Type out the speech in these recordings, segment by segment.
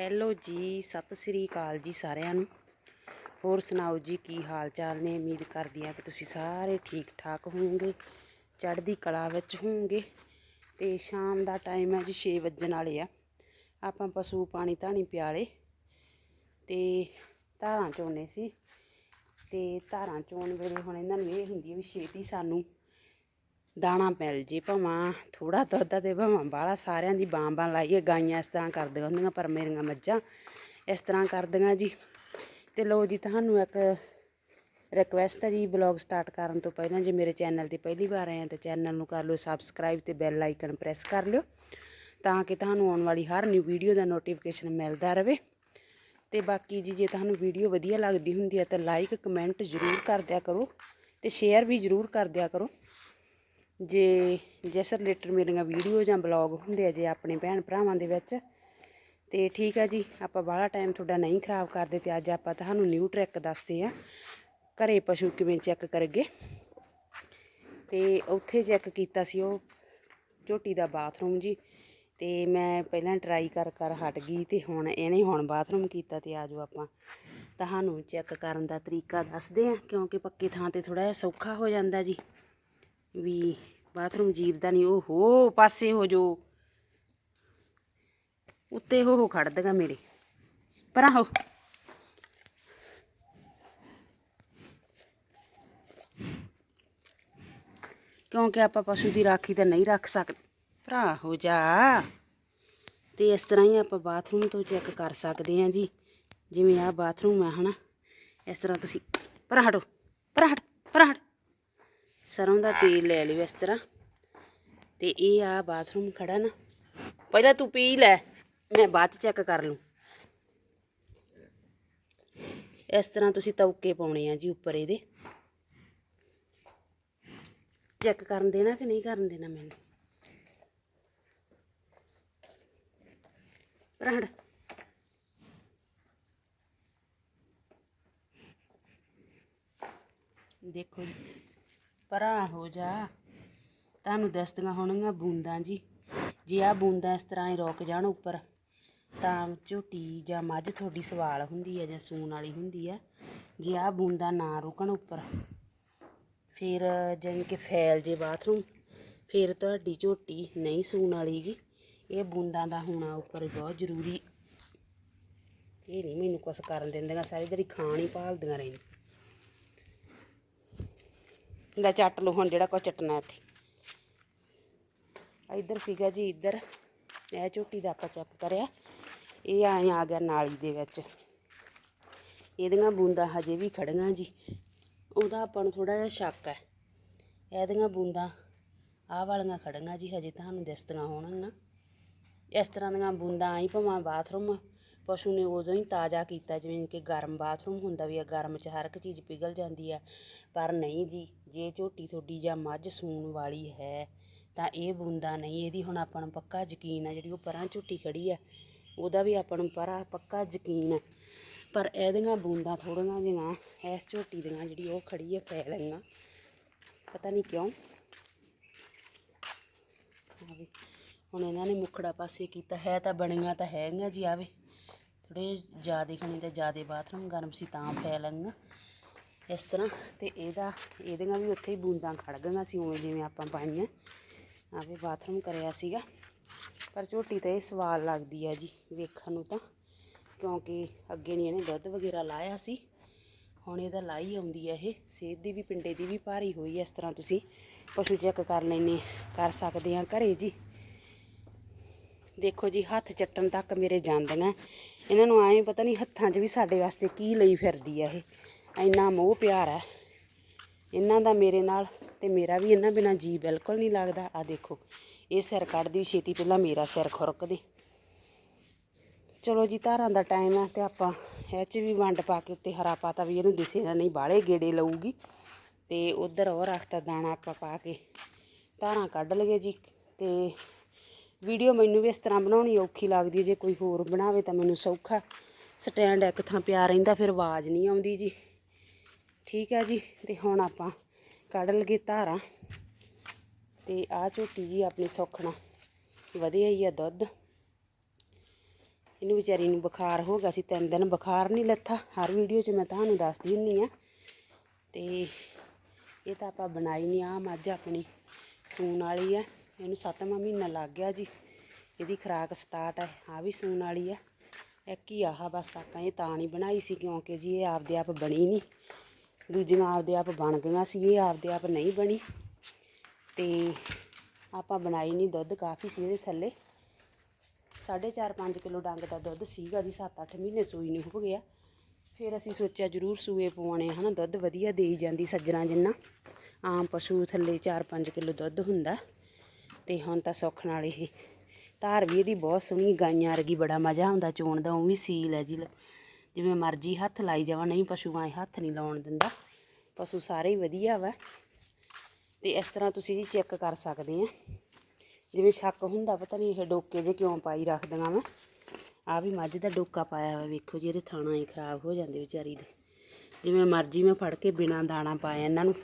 Hello ਜੀ, ਸਤਿ ਸ੍ਰੀ ਅਕਾਲ ਜੀ ਸਾਰਿਆਂ ਨੂੰ। ਹੋਰ ਸੁਣਾਓ ਜੀ, ਕੀ ਹਾਲ ਚਾਲ ਨੇ? ਉਮੀਦ ਕਰਦੀ ਆ ਕਿ ਤੁਸੀਂ ਸਾਰੇ ਠੀਕ ਠਾਕ ਹੋਵੋਗੇ, ਚੜ੍ਹਦੀ ਕਲਾ ਵਿੱਚ ਹੋਵੋਗੇ। ਤੇ ਸ਼ਾਮ ਦਾ ਟਾਈਮ ਹੈ ਜੀ 6 ਵੱਜਣ ਵਾਲੇ ਆ। ਆਪਾਂ ਪਸ਼ੂ ਪਾਣੀ ਧਾਣੀ ਪਿਆਲੇ ਤੇ ਧਾਰਾਂ ਚੋਣੇ ਸੀ। ਤੇ ਧਾਰਾਂ ਚੋਣ ਵੇਲੇ ਹੁਣ ਇਹਨਾਂ ਨੂੰ ਇਹ ਹੁੰਦੀ ਹੈ ਵੀ ਛੇਤੀ ਸਾਨੂੰ ਦਾਣਾ ਮਿਲ ਜੇ, ਭਾਵਾਂ ਥੋੜਾ ਦੁੱਧ ਆ ਤੇ ਭਾਵਾਂ ਬਾਹਲਾ ਸਾਰਿਆਂ ਦੀ ਬਾਂ ਬਾਂ ਲਾਈਏ, ਗਾਈਆਂ ਇਸ ਤਰ੍ਹਾਂ ਕਰਦੀਆਂ ਹੁੰਦੀਆਂ, ਪਰ ਮੇਰੀਆਂ ਮੱਝਾਂ ਇਸ ਤਰ੍ਹਾਂ ਕਰਦੀਆਂ ਜੀ। ਤੇ ਲੋ ਜੀ, ਤੁਹਾਨੂੰ ਇੱਕ ਰਿਕਵੈਸਟ ਹੈ ਜੀ ਬਲੌਗ ਸਟਾਰਟ ਕਰਨ ਤੋਂ ਪਹਿਲਾਂ, ਜੇ ਮੇਰੇ ਚੈਨਲ ਤੇ ਪਹਿਲੀ ਵਾਰ ਆਏ ਆ ਤਾਂ ਚੈਨਲ ਨੂੰ ਕਰ ਲਓ ਸਬਸਕ੍ਰਾਈਬ ਤੇ ਬੈਲ ਆਈਕਨ ਪ੍ਰੈਸ ਕਰ ਲਿਓ, ਤਾਂ ਕਿ ਤੁਹਾਨੂੰ ਆਉਣ ਵਾਲੀ ਹਰ ਨਿਊ ਵੀਡੀਓ ਦਾ ਨੋਟੀਫਿਕੇਸ਼ਨ ਮਿਲਦਾ ਰਹੇ। ਤੇ ਬਾਕੀ ਜੀ, ਜੇ ਤੁਹਾਨੂੰ ਵੀਡੀਓ ਵਧੀਆ ਲੱਗਦੀ ਹੁੰਦੀ ਹੈ ਤਾਂ ਲਾਈਕ ਕਮੈਂਟ ਜ਼ਰੂਰ ਕਰ ਦਿਆ ਕਰੋ ਤੇ ਸ਼ੇਅਰ ਵੀ ਜ਼ਰੂਰ ਕਰ ਦਿਆ ਕਰੋ। ਜੇ ਜਿਸ ਰਿਲੇਟਡ ਮੇਰੀਆਂ ਵੀਡੀਓ ਜਾਂ ਬਲੌਗ ਹੁੰਦੇ ਆ ਜੇ ਆਪਣੇ ਭੈਣ ਭਰਾਵਾਂ ਦੇ ਵਿੱਚ, ਤੇ ਠੀਕ ਆ ਜੀ, ਆਪਾਂ ਬਾਹਲਾ ਟਾਈਮ ਤੁਹਾਡਾ ਨਹੀਂ ਖਰਾਬ ਕਰਦੇ ਤੇ ਅੱਜ ਆਪਾਂ ਤੁਹਾਨੂੰ ਨਿਊ ਟ੍ਰਿਕ ਦੱਸਦੇ ਆ, ਘਰੇ ਪਸ਼ੂ ਕਿਵੇਂ ਚੈੱਕ ਕਰਗੇ। ਤੇ ਉੱਥੇ ਚੈੱਕ ਕੀਤਾ ਸੀ ਉਹ ਝੋਟੀ ਦਾ ਬਾਥਰੂਮ ਜੀ, ਤੇ ਮੈਂ ਪਹਿਲਾਂ ਟਰਾਈ ਕਰ ਕਰ ਹਟ ਗਈ ਤੇ ਹੁਣ ਇਹਨੇ ਹੁਣ ਬਾਥਰੂਮ ਕੀਤਾ ਤੇ ਆਜੋ ਆਪਾਂ ਤੁਹਾਨੂੰ ਚੈੱਕ ਕਰਨ ਦਾ ਤਰੀਕਾ ਦੱਸਦੇ ਆ, ਕਿਉਂਕਿ ਪੱਕੀ ਥਾਂ ਤੇ ਥੋੜਾ ਜਿਹਾ ਸੌਖਾ ਹੋ ਜਾਂਦਾ ਜੀ। ਵੀ ਬਾਥਰੂਮ ਜੀਰਦਾ ਨਹੀਂ ਉਹ ਹੋ ਪਾਸੇ ਹੋ ਜੋ। ਉੱਤੇ ਹੋ ਹੋ ਖੜਦਗਾ ਮੇਰੇ। ਪਰਾਂ ਹੋ। ਕਿਉਂਕਿ ਆਪਾਂ ਪਸ਼ੂ ਦੀ ਰਾਖੀ ਤਾਂ ਨਹੀਂ ਰੱਖ ਸਕਦੇ। ਭਰਾ ਹੋ ਜਾ। ਤੇ ਇਸ ਤਰ੍ਹਾਂ ਹੀ ਆਪਾਂ ਬਾਥਰੂਮ ਤੋਂ ਚੈੱਕ ਕਰ ਸਕਦੇ ਹਾਂ ਜੀ। ਜਿਵੇਂ ਆ ਬਾਥਰੂਮ ਹੈ ਹਨਾ? ਇਸ ਤਰ੍ਹਾਂ ਤੁਸੀਂ। ਪਰਾਂ ਹਟੋ, ਪਰਾਂ ਹਟ ਪਰਾਂ ਹਟ। ਸਰੋਂ ਦਾ ਤੇਲ ਲੈ ਲਿਓ ਇਸ ਤਰ੍ਹਾਂ। ਤੇ ਇਹ ਆ ਬਾਥਰੂਮ ਖੜਾ ਨਾ। ਪਹਿਲਾਂ ਤੂੰ ਪੀ ਲੈ ਮੈਂ ਬਾਅਦ ਚ ਚੈੱਕ ਕਰ ਲੂੰ। ਇਸ ਤਰ੍ਹਾਂ ਤੁਸੀਂ ਤੌਕੇ ਪਾਉਣੇ ਆ ਜੀ ਉੱਪਰ ਇਹਦੇ। ਚੈੱਕ ਕਰਨ ਦੇਣਾ ਕਿ ਨਹੀਂ ਕਰਨ ਦੇਣਾ ਮੈਨੂੰ? ਰਹਿਣ ਦੇਖੋ ਜੀ। ਪਰਾਂ ਹੋ ਜਾ। ਤੁਹਾਨੂੰ ਦੱਸਦੀਆਂ ਹੋਣਗੀਆਂ ਬੂੰਦਾਂ ਜੀ। ਜੇ ਆ ਬੂੰਦਾਂ ਇਸ ਤਰ੍ਹਾਂ ਹੀ ਰੁਕ ਜਾਣ ਉੱਪਰ, ਤਾਂ ਝੋਟੀ ਜਾਂ ਮੱਝ ਤੁਹਾਡੀ ਸਵਾਲ ਹੁੰਦੀ ਹੈ ਜਾਂ ਸੂਣ ਵਾਲੀ ਹੁੰਦੀ ਹੈ। ਜੇ ਆ ਬੂੰਦਾਂ ਨਾ ਰੁਕਣ ਉੱਪਰ, ਫਿਰ ਜਾਣੀ ਕਿ ਫੈਲ ਜੇ ਬਾਥਰੂਮ, ਫਿਰ ਤੁਹਾਡੀ ਝੋਟੀ ਨਹੀਂ ਸੂਣ ਵਾਲੀਗੀ ਇਹ ਬੂੰਦਾਂ ਦਾ ਹੋਣਾ ਉੱਪਰ ਬਹੁਤ ਜ਼ਰੂਰੀ। ਇਹ ਨਹੀਂ ਮੈਨੂੰ ਕੁਛ ਕਰਨ ਦਿੰਦੀਆਂ, ਸਾਰੀ ਦਿਹਾੜੀ ਖਾਣ ਹੀ ਭਾਲਦੀਆਂ ਰਹਿੰਦੀਆਂ। ਦਾ ਚੱਟ ਲਓ, ਹੁਣ ਜਿਹੜਾ ਕੋ ਚਟਣਾ ਇੱਥੇ। ਇੱਧਰ ਸੀਗਾ ਜੀ, ਇੱਧਰ। ਇਹ ਝੋਟੀ ਦਾ ਆਪਾਂ ਚੈੱਕ ਕਰਿਆ। ਇਹ ਆਏ ਆ ਗਿਆ ਨਾਲੀ ਦੇ ਵਿੱਚ। ਇਹਦੀਆਂ ਬੂੰਦਾਂ ਹਜੇ ਵੀ ਖੜੀਆਂ ਜੀ। ਉਹਦਾ ਆਪਾਂ ਨੂੰ ਥੋੜਾ ਜਿਹਾ ਸ਼ੱਕ ਹੈ। ਇਹਦੀਆਂ ਬੂੰਦਾਂ, ਆਹ ਵਾਲੀਆਂ ਖੜੀਆਂ ਜੀ, ਹਜੇ ਤੁਹਾਨੂੰ ਦਿਸਦੀਆਂ ਹੋਣਗੀਆਂ। ਇਸ ਤਰ੍ਹਾਂ ਦੀਆਂ ਬੂੰਦਾਂ ਆਈ ਭਾਵੇਂ ਬਾਥਰੂਮ ਪਸ਼ੂ ਨੇ ਉਦੋਂ ਹੀ ਤਾਜ਼ਾ ਕੀਤਾ, ਜਿਵੇਂ ਕਿ ਗਰਮ ਬਾਥਰੂਮ ਹੁੰਦਾ ਵੀ ਆ, ਗਰਮ 'ਚ ਹਰ ਇੱਕ ਚੀਜ਼ ਪਿਘਲ ਜਾਂਦੀ ਆ। ਪਰ ਨਹੀਂ ਜੀ, ਜੇ ਝੋਟੀ ਤੁਹਾਡੀ ਜਾਂ ਮੱਝ ਸੂਣ ਵਾਲੀ ਹੈ, ਤਾਂ ਇਹ ਬੂੰਦਾ ਨਹੀਂ, ਇਹਦੀ ਹੁਣ ਆਪਾਂ ਨੂੰ ਪੱਕਾ ਯਕੀਨ ਆ, ਜਿਹੜੀ ਉਹ ਪਰਾਂ ਝੋਟੀ ਖੜੀ ਆ, ਉਹਦਾ ਵੀ ਆਪਾਂ ਨੂੰ ਪਰਾਂ ਪੱਕਾ ਯਕੀਨ ਆ। ਪਰ ਇਹਦੀਆਂ ਬੂੰਦਾਂ ਥੋੜੀਆਂ ਜਿਹੀਆਂ, ਇਸ ਝੋਟੀ ਦੀਆਂ ਜਿਹੜੀ ਉਹ ਖੜੀ ਆ ਫੈਲ ਗਈਆਂ ਪਤਾ ਨਹੀਂ ਕਿਉਂ। ਆ ਹੁਣ ਇਹਨਾਂ ਨੇ ਮੁਖੜਾ ਪਾਸੇ ਕੀਤਾ, ਹੈ ਤਾਂ ਬਣੀਆਂ ਤਾਂ ਹੈਗੀਆਂ ਜੀ ਆਵੇ ਥੋੜੇ ਜ਼ਿਆਦਾ ਖਣੀ ਤੇ ਜ਼ਿਆਦਾ ਬਾਥਰੂਮ, ਗਰਮ ਸੀ ਤਾਂ ਫੈਲਣਗਾ ਇਸ ਤਰ੍ਹਾਂ ਤੇ ਇਹਦਾ, ਇਹਦੀਆਂ ਵੀ ਉੱਥੇ ਹੀ ਬੂੰਦਾਂ ਖੜ ਗਈਆਂ ਸੀ, ਉਵੇਂ ਜਿਵੇਂ ਆਪਾਂ ਪਾਈਆਂ। ਆਵੇ ਬਾਥਰੂਮ ਕਰਿਆ ਸੀਗਾ। ਪਰ ਝੋਟੀ ਤਾਂ ਇਹ ਸਵਾਲ ਲੱਗਦੀ ਆ ਜੀ, ਵੇਖਣ ਨੂੰ ਤਾਂ। ਕਿਉਂਕਿ ਅੱਗੇ ਨਹੀਂ ਇਹਨੇ ਦੁੱਧ ਵਗੈਰਾ ਲਾਇਆ ਸੀ। ਹੁਣ ਇਹਦਾ ਲਾਈ ਆਉਂਦੀ ਆ ਇਹ। ਸਿਹਤ ਦੀ ਵੀ, ਪਿੰਡੇ ਦੀ ਵੀ ਭਾਰੀ ਹੋਈ ਇਸ ਤਰ੍ਹਾਂ ਤੁਸੀਂ ਪਸ਼ੂ ਚੈੱਕ ਕਰ ਲੈਨੇ ਕਰ ਸਕਦੇ ਆ ਘਰੇ ਜੀ। ਦੇਖੋ ਜੀ, ਹੱਥ ਚੱਟਣ ਤੱਕ ਮੇਰੇ ਜਾਂਦੀਆਂ ਇਹਨਾਂ ਨੂੰ ਐਂ ਪਤਾ ਨਹੀਂ ਹੱਥਾਂ 'ਚ ਵੀ ਸਾਡੇ ਵਾਸਤੇ ਕੀ ਲਈ ਫਿਰਦੀ ਆ ਇਹ। ਇੰਨਾ ਮੋਹ ਪਿਆਰ ਹੈ ਇਹਨਾਂ ਦਾ ਮੇਰੇ ਨਾਲ ਤੇ ਮੇਰਾ ਵੀ ਇਹਨਾਂ ਬਿਨਾ ਜੀ ਬਿਲਕੁਲ ਨਹੀਂ ਲੱਗਦਾ। ਆ ਦੇਖੋ, ਇਹ ਸਿਰ ਕੱਢਦੀ ਛੇਤੀ ਪਹਿਲਾਂ ਮੇਰਾ ਸਿਰ ਖੁਰਕਦੇ। ਚਲੋ ਜੀ, ਧਾਰਾਂ ਦਾ ਟਾਈਮ ਹੈ ਤੇ ਆਪਾਂ ਇਹ 'ਚ ਵੀ ਵੰਡ ਪਾ ਕੇ ਉੱਤੇ ਹਰਾ ਪਾਤਾ ਵੀ ਇਹਨੂੰ ਦਿਸੇ ਨਾ ਨਹੀਂ ਬਾਲੇ ਗੇੜੇ ਲਊਗੀ। ਤੇ ਉਧਰ ਉਹ ਰੱਖਤਾ ਦਾਣਾ ਆਪਾਂ ਪਾ ਕੇ। ਧਾਰਾਂ ਕੱਢ ਲਈਏ ਜੀ। ਤੇ ਵੀਡੀਓ ਮੈਨੂੰ ਵੀ ਇਸ ਤਰ੍ਹਾਂ ਬਣਾਉਣੀ ਔਖੀ ਲੱਗਦੀ ਹੈ, ਜੇ ਕੋਈ ਹੋਰ ਬਣਾਵੇ ਤਾਂ ਮੈਨੂੰ ਸੌਖਾ। ਸਟੈਂਡ ਇੱਕ ਥਾਂ ਪਿਆ ਰਹਿੰਦਾ, ਫਿਰ ਆਵਾਜ਼ ਨਹੀਂ ਆਉਂਦੀ ਜੀ। ਠੀਕ ਹੈ ਜੀ, ਤੇ ਹੁਣ ਆਪਾਂ ਕੱਢ ਲਗੇ ਧਾਰਾਂ। ਤੇ ਆਹ ਝੋਟੀ ਜੀ ਆਪਣੀ ਸੌਖਣਾ ਵਧੀਆ ਹੀ ਆ ਦੁੱਧ। ਇਹਨੂੰ ਵਿਚਾਰੀ ਨੂੰ ਬੁਖਾਰ ਹੋ ਗਿਆ ਸੀ, ਤਿੰਨ ਦਿਨ ਬੁਖਾਰ ਨਹੀਂ ਲੱਥਾ। ਹਰ ਵੀਡੀਓ 'ਚ ਮੈਂ ਤੁਹਾਨੂੰ ਦੱਸਦੀ ਹੁੰਨੀ ਆ ਤੇ ਇਹ ਤਾਂ ਆਪਾਂ ਬਣਾਈ ਨਹੀਂ ਆ ਮੱਝ ਆਪਣੀ ਸੂਣ ਵਾਲੀ ਆ ਇਹਨੂੰ ਸੱਤਵਾਂ ਮਹੀਨਾ ਲੱਗ ਗਿਆ ਜੀ। ਇਹਦੀ ਖੁਰਾਕ ਸਟਾਰਟ ਹੈ ਆ ਵੀ ਸੂਣ ਵਾਲੀ ਆ ਇੱਕ ਹੀ ਆਹ ਬਸ ਆਪਾਂ ਇਹ ਤਾਂ ਨਹੀਂ ਬਣਾਈ ਸੀ ਕਿਉਂਕਿ ਜੀ ਇਹ ਆਪਦੇ ਆਪ ਬਣੀ ਨਹੀਂ। ਦੂਜੀਆਂ ਆਪਦੇ ਆਪ ਬਣ ਗਈਆਂ ਸੀ ਇਹ ਆਪਦੇ ਆਪ ਨਹੀਂ ਬਣੀ। ਤੇ ਆਪਾਂ ਬਣਾਈ ਨਹੀਂ ਦੁੱਧ ਕਾਫੀ ਸੀ ਇਹਦੇ ਥੱਲੇ। 4.5 5 ਕਿਲੋ ਡੰਗ ਦਾ ਦੁੱਧ ਸੀਗਾ ਜੀ 7-8 ਮਹੀਨੇ ਸੂਈ ਨੂੰ ਹੋ ਗਿਆ। ਫਿਰ ਅਸੀਂ ਸੋਚਿਆ ਜ਼ਰੂਰ ਸੂਏ ਪਵਾਉਣੇ ਆ, ਹਨਾ। ਦੁੱਧ ਵਧੀਆ ਦੇਈ ਜਾਂਦੀ ਸੱਜਣਾ ਜਿੰਨਾ। ਆਮ ਪਸ਼ੂ ਥੱਲੇ 4-5 ਕਿਲੋ ਦੁੱਧ ਹੁੰਦਾ। ਤੇ ਹੁਣ ਤਾਂ ਸੁੱਖ ਨਾਲ ਇਹ। ਧਾਰ ਵੀ ਇਹਦੀ ਬਹੁਤ ਸੋਹਣੀ ਗਾਈਆਂ ਵਰਗੀ ਬੜਾ ਮਜ਼ਾ ਆਉਂਦਾ ਚੋਣ ਦਾ ਉਹ ਵੀ ਸੀਲ ਹੈ ਜੀ ਜਿਵੇਂ ਮਰਜ਼ੀ ਹੱਥ ਲਾਈ ਜਾਵਾ, ਨਹੀਂ ਪਸ਼ੂ ਆਏ ਹੱਥ ਨਹੀਂ ਲਾਉਣ ਦਿੰਦਾ। ਪਸ਼ੂ ਸਾਰੇ ਹੀ ਵਧੀਆ ਵਾ। ਤੇ ਇਸ ਤਰ੍ਹਾਂ ਤੁਸੀਂ ਜੀ ਚੈੱਕ ਕਰ ਸਕਦੇ ਆ। ਜਿਵੇਂ ਸ਼ੱਕ ਹੁੰਦਾ, ਪਤਾ ਨਹੀਂ ਇਹ ਡੋਕੇ ਜੇ ਕਿਉਂ ਪਾਈ ਰੱਖਦੀਆਂ ਮੈਂ ਆ ਵੀ ਮੱਝ ਦਾ ਡੋਕਾ ਪਾਇਆ ਹੋਇਆ, ਵੇਖੋ ਜੀ, ਇਹਦੇ ਥਾਣਾ ਹੀ ਖਰਾਬ ਹੋ ਜਾਂਦੇ ਵਿਚਾਰੀ ਦੇ। ਜਿਵੇਂ ਮਰਜ਼ੀ ਮੈਂ ਫੜ ਕੇ ਬਿਨਾ ਦਾਣਾ ਪਾਇਆ ਇਹਨਾਂ ਨੂੰ।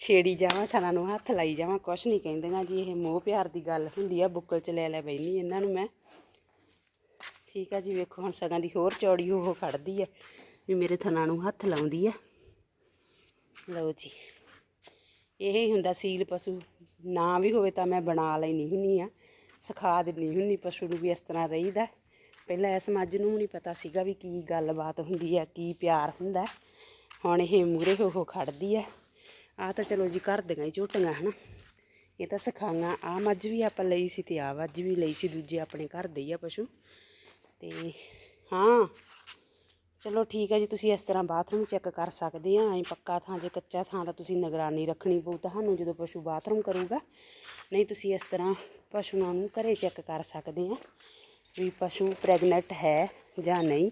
ਛੇੜੀ ਜਾਵਾਂ, ਥਾਣਾ ਨੂੰ ਹੱਥ ਲਾਈ ਜਾਵਾਂ, ਕੁਛ ਨਹੀਂ ਕਹਿੰਦੀਆਂ ਜੀ, ਇਹ ਮੋਹ ਪਿਆਰ ਦੀ ਗੱਲ ਹੁੰਦੀ ਆ, ਬੁੱਕਲ ਚ ਲੈ ਲੈ ਬੈਣੀ ਇਹਨਾਂ ਨੂੰ ਮੈਂ। ਠੀਕ ਆ ਜੀ, ਵੇਖੋ ਹੁਣ ਸਗਾਂ ਦੀ ਹੋਰ ਚੌੜੀ ਉਹ ਖੜਦੀ ਆ, ਵੀ ਮੇਰੇ ਥਣਾ ਨੂੰ ਹੱਥ ਲਾਉਂਦੀ ਆ। ਲਓ ਜੀ, ਇਹ ਹੁੰਦਾ ਸੀਲ ਪਸ਼ੂ, ਨਾ ਵੀ ਹੋਵੇ ਤਾਂ ਮੈਂ ਬਣਾ ਲੈਣੀ ਹੁੰਨੀ ਆ, ਸਿਖਾ ਦਿੰਨੀ ਹੁੰਨੀ ਪਸ਼ੂ ਨੂੰ ਵੀ ਇਸ ਤਰ੍ਹਾਂ ਰਹੀਦਾ। ਪਹਿਲਾਂ ਇਸ ਮੱਝ ਨੂੰ ਨਹੀਂ ਪਤਾ ਸੀਗਾ ਵੀ ਕੀ ਗੱਲਬਾਤ ਹੁੰਦੀ ਆ, ਕੀ ਪਿਆਰ ਹੁੰਦਾ। ਹੁਣ ਇਹ ਮੂਰੇ ਹੋ ਹੋ ਖੜਦੀ ਆ। ਆ ਤਾਂ ਚਲੋ ਜੀ ਘਰ ਦੀਆਂ ਹੀ ਝੋਟੀਆਂ ਹਨਾ। ਇਹ ਤਾਂ ਸਿਖਾਈਆਂ ਆ ਮੱਝ ਵੀ ਆਪਾਂ ਲਈ ਸੀ ਤੇ ਆ ਮੱਝ ਵੀ ਲਈ ਸੀ, ਦੂਜੇ ਆਪਣੇ ਘਰ ਦੇ ਹੀ ਆ ਪਸ਼ੂ। ਤੇ ਹਾਂ, ਚਲੋ ਠੀਕ ਹੈ ਜੀ, ਤੁਸੀਂ ਇਸ ਤਰ੍ਹਾਂ ਬਾਥਰੂਮ ਚੈੱਕ ਕਰ ਸਕਦੇ ਆ। ਐਂ ਪੱਕਾ ਥਾਂ ਜੇ ਕੱਚਾ ਥਾਂ ਤਾਂ ਤੁਸੀਂ ਨਿਗਰਾਨੀ ਰੱਖਣੀ ਪਊ, ਤੁਹਾਨੂੰ ਜਦੋਂ ਪਸ਼ੂ ਬਾਥਰੂਮ ਕਰੂਗਾ। ਨਹੀਂ, ਤੁਸੀਂ ਇਸ ਤਰ੍ਹਾਂ ਪਸ਼ੂਆਂ ਨੂੰ ਘਰੇ ਚੈੱਕ ਕਰ ਸਕਦੇ ਆ ਵੀ ਪਸ਼ੂ ਪ੍ਰੈਗਨੈਂਟ ਹੈ ਜਾਂ ਨਹੀਂ।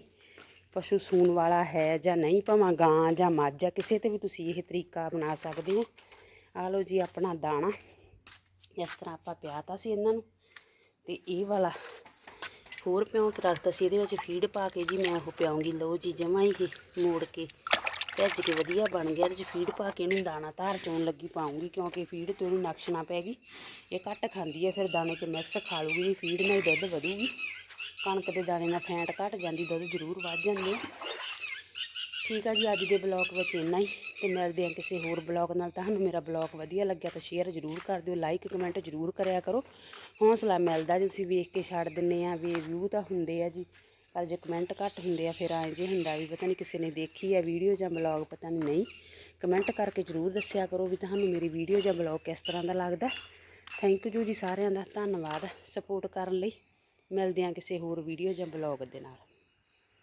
ਪਸ਼ੂ ਸੂਣ ਵਾਲਾ ਹੈ ਜਾਂ ਨਹੀਂ, ਭਾਵਾਂ ਗਾਂ ਜਾਂ ਮੱਝ ਆ ਕਿਸੇ ਤੇ ਵੀ ਤੁਸੀਂ ਇਹ ਤਰੀਕਾ ਅਪਣਾ ਸਕਦੇ ਹੋ। ਆ ਲਓ ਜੀ ਆਪਣਾ ਦਾਣਾ। ਇਸ ਤਰ੍ਹਾਂ ਆਪਾਂ ਪਿਆਤਾ ਸੀ ਇਹਨਾਂ ਨੂੰ। ਤੇ ਇਹ ਵਾਲਾ ਹੋਰ ਪਿਉਂ ਕੇ ਰੱਖਤਾ ਸੀ, ਇਹਦੇ ਵਿੱਚ ਫੀਡ ਪਾ ਕੇ ਜੀ ਮੈਂ ਉਹ ਪਿਆਉਂਗੀ। ਲਓ ਜੀ ਜਮਾਂ ਹੀ ਮੋੜ ਕੇ ਭੱਜ ਕੇ ਵਧੀਆ ਬਣ ਗਿਆ। ਇਹਦੇ 'ਚ ਫੀਡ ਪਾ ਕੇ ਇਹਨੂੰ ਦਾਣਾ ਧਾਰ ਚੋਣ ਲੱਗੀ ਪਾਉਂਗੀ, ਕਿਉਂਕਿ ਫੀਡ 'ਤੇ ਉਹਨੂੰ ਨਕਸ਼ ਨਾ ਪੈ ਗਈ। ਇਹ ਘੱਟ ਖਾਂਦੀ ਹੈ, ਫਿਰ ਦਾਣੇ 'ਚ ਮਿਕਸ ਖਾ ਲੂਗੀ ਫੀਡ ਨਾਲ ਹੀ ਦੁੱਧ ਵਧੂਗੀ। ਕਣਕ ਦੇ ਦਾਣੇ ਨਾਲ ਫੈਂਟ ਘਟ ਜਾਂਦੀ, ਦੁੱਧ ਜ਼ਰੂਰ ਵੱਧ ਜਾਂਦੇ ਆ। ਠੀਕ ਆ ਜੀ, ਅੱਜ ਦੇ ਬਲੌਗ ਵਿੱਚ ਇੰਨਾ ਹੀ, ਤੇ ਮਿਲਦੇ ਆ ਕਿਸੇ ਹੋਰ ਬਲੌਗ ਨਾਲ। ਤੁਹਾਨੂੰ ਮੇਰਾ ਬਲੌਗ ਵਧੀਆ ਲੱਗਿਆ ਤਾਂ ਸ਼ੇਅਰ ਜ਼ਰੂਰ ਕਰ ਦਿਓ ਲਾਈਕ ਕਮੈਂਟ ਜ਼ਰੂਰ ਕਰਿਆ ਕਰੋ। ਹੌਸਲਾ ਮਿਲਦਾ ਜੇ ਤੁਸੀਂ ਵੇਖ ਕੇ ਛੱਡ ਦਿੰਨੇ ਆ, ਵੀ ਵਿਊ ਤਾਂ ਹੁੰਦੇ ਆ ਜੀ, ਪਰ ਜੇ ਕਮੈਂਟ ਘੱਟ ਹੁੰਦੇ ਆ, ਫਿਰ ਐਂ ਜੇ ਹੁੰਦਾ ਵੀ ਪਤਾ ਨਹੀਂ ਕਿਸੇ ਨੇ ਦੇਖੀ ਆ ਵੀਡੀਓ ਜਾਂ ਬਲੌਗ, ਪਤਾ ਨਹੀਂ ਨਹੀਂ। ਕਮੈਂਟ ਕਰਕੇ ਜ਼ਰੂਰ ਦੱਸਿਆ ਕਰੋ ਵੀ ਤੁਹਾਨੂੰ ਮੇਰੀ ਵੀਡੀਓ ਜਾਂ ਬਲੌਗ ਕਿਸ ਤਰ੍ਹਾਂ ਦਾ ਲੱਗਦਾ। ਥੈਂਕ ਯੂ ਜੀ ਸਾਰਿਆਂ ਦਾ, ਧੰਨਵਾਦ ਸਪੋਰਟ ਕਰਨ ਲਈ। ਮਿਲਦੇ ਹਾਂ ਕਿਸੇ ਹੋਰ ਵੀਡੀਓ ਜਾਂ ਬਲੌਗ ਦੇ ਨਾਲ।